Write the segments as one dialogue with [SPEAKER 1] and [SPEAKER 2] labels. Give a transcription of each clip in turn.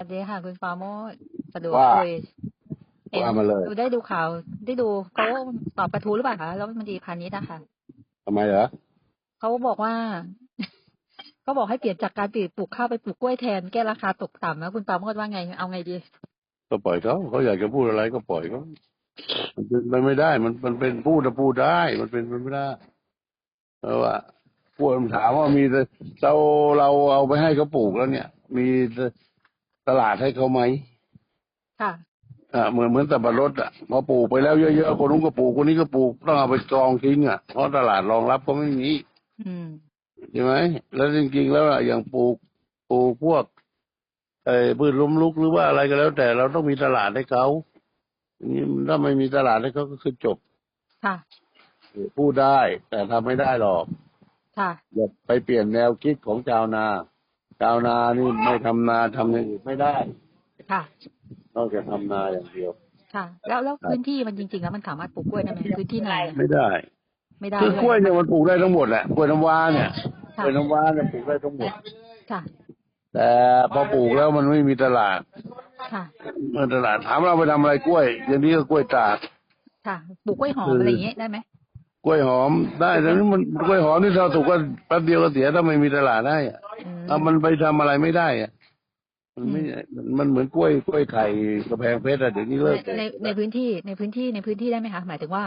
[SPEAKER 1] สวัสดีค่ะ คุณปราโมชสะดวก
[SPEAKER 2] ว่า
[SPEAKER 1] คุยเห็น
[SPEAKER 2] ว่ามาเลย
[SPEAKER 1] ดูได้ดูข่าว ได้ดูเขาตอบกระทู้หรือเปล่าคะแล้วมันดีพาณิชย์นะคะ
[SPEAKER 2] ทำไมเหรอ
[SPEAKER 1] เขาบอกว่าก็บอกให้เปลี่ยนจากการปลูกข้าวไปปลูกกล้วยแทนแก้ราคาตกต่ำแล้วคุณปราโมชว่าไงเอาไงดี
[SPEAKER 2] ก็ปล่อยเขาเขาอยากจะพูดอะไรก็ปล่อยเขามันเป็นมันไม่ได้ มันมันเป็นพูดจะพูดได้ มันเป็นมันไม่ได้เพราะว่าพวกมันถามว่ามีแต่เราเราเอาไปให้เขาปลูกแล้วเนี่ย มี ตลาดให้เขาไหม
[SPEAKER 1] ค่ะ
[SPEAKER 2] อ่าเหมือนเหมือนสับปะรดอะพอปลูกไปแล้วเยอะๆคนนู้นก็ปลูกคนนี้ก็ปลูกต้องเอาไปกองทิ้งอะเพราะตลาดรองรับก็ไม่มี
[SPEAKER 1] อืม
[SPEAKER 2] ใช่ไหมแล้วจริงๆแล้วอะอย่างปลูกปลูกพวกไอ้พืชล้มลุกหรือว่าอะไรก็แล้ว แต่เราต้องมีตลาดให้เขาอย่างนี้ถ้าไม่มีตลาดให้เขาก็คือจบ
[SPEAKER 1] ค่ะ
[SPEAKER 2] พูดได้ แต่ทำไม่ได้หรอก
[SPEAKER 1] ค่ะ
[SPEAKER 2] อย่าไปเปลี่ยนแนวคิดของชาวนา ชาวนานี่ไม่ทำนาทำอย่างอื่นไม่ได้
[SPEAKER 1] ค่ะ
[SPEAKER 2] นอกจากทำนาอย่างเดียว
[SPEAKER 1] ค่ะ แล้วแล้วพื้นที่มันจริงๆแล้วมันสามารถปลูกกล้วยได้ไหมพื้นที่นาเนี่ย
[SPEAKER 2] ไม่ได้
[SPEAKER 1] ไม่ได้
[SPEAKER 2] คือ
[SPEAKER 1] ด้
[SPEAKER 2] กล้วยเนี่ยมันปลูกได้ทั้งหมดแหละกล้วยน้ำว้าเนี่ยก
[SPEAKER 1] ค่ะ
[SPEAKER 2] ล้วยน้ำว้าเนี่ยปลูกได้ทั้งหมด
[SPEAKER 1] ค่ะ
[SPEAKER 2] แต่พอปลูกแล้วมันไม่มีตลาด
[SPEAKER 1] ค่ะ
[SPEAKER 2] เมื่อตลาดถามเราไปทำอะไรกล้วย อย่างนี้ก็กล้วยตาก
[SPEAKER 1] ค่ะปลูกกล้วยหอม
[SPEAKER 2] คืออ
[SPEAKER 1] อะไรอย่างเงี้ยได้ไหม
[SPEAKER 2] กล้วยหอมได้แต่นี่มันกล้วยหอมนี่เราถูกก็แป๊บเดียวก็เสียถ้าไม่มีตลาดได้อะ
[SPEAKER 1] อืม
[SPEAKER 2] เอามันไปทำอะไรไม่ได้อะมันไม่มันเหมือนกล้วยกล้วยไข่กระแพงเพชรอะเดี๋ยวนี้เลิก
[SPEAKER 1] ในในในพื้นที่ในพื้นที่ในพื้นที่ได้ไหมคะหมายถึงว่า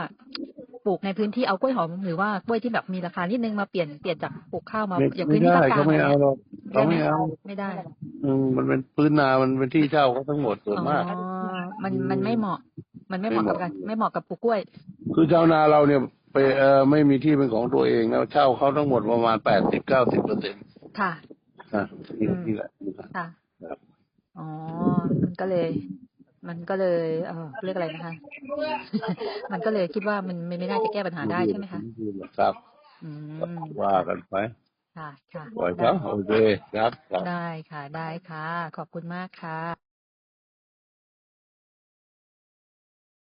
[SPEAKER 1] ปลูกในพื้นที่เอากล้วยหอมหรือว่ากล้วยที่แบบมีราคานิดนึงมาเปลี่ยนเปลี่ยนจากปลูกข้าวมา
[SPEAKER 2] ไม่
[SPEAKER 1] อย่าง
[SPEAKER 2] ไม่
[SPEAKER 1] พื้นที่
[SPEAKER 2] ได้
[SPEAKER 1] ภาคกลาง
[SPEAKER 2] เขาไม่เอาหรอกเขาไม่เอา
[SPEAKER 1] ไม่ได้
[SPEAKER 2] อืมมันเป็นพื้นนามันเป็นที่เช่าเขาทั้งหมดส่วน
[SPEAKER 1] อ๋อ
[SPEAKER 2] มาก
[SPEAKER 1] มันมันไม่เหมาะ มันไม่เหมาะ
[SPEAKER 2] ไม่
[SPEAKER 1] กับ
[SPEAKER 2] เหมาะ
[SPEAKER 1] การไม่เหมาะกับปลูกกล้วย
[SPEAKER 2] คือชาวนาเราเนี่ยไปเออไม่มีที่เป็นของตัวเองแล้วเช่าเขาทั้งหมดประมาณแปดสิบเก้าสิบเปอร์เซ็นต์
[SPEAKER 1] ค่ะ
[SPEAKER 2] นะนี่
[SPEAKER 1] อืม
[SPEAKER 2] นี่แหละ
[SPEAKER 1] ค่ะ
[SPEAKER 2] ครับ
[SPEAKER 1] อ๋อมันก็เลย มันก็เลยเออเรียกอะไรนะคะ มันก็เลยคิดว่ามันมันไม่น่าจะแก้ปัญหาได้ใช่ไหมคะ
[SPEAKER 2] ครับ
[SPEAKER 1] อืม
[SPEAKER 2] ว่ากันไป
[SPEAKER 1] ค่ะค่ะ
[SPEAKER 2] ปล่อย
[SPEAKER 1] ได้
[SPEAKER 2] เขาโอเคครับครับ
[SPEAKER 1] ได้ค่ะ ได้ค่ะ ขอบคุณมากค่ะ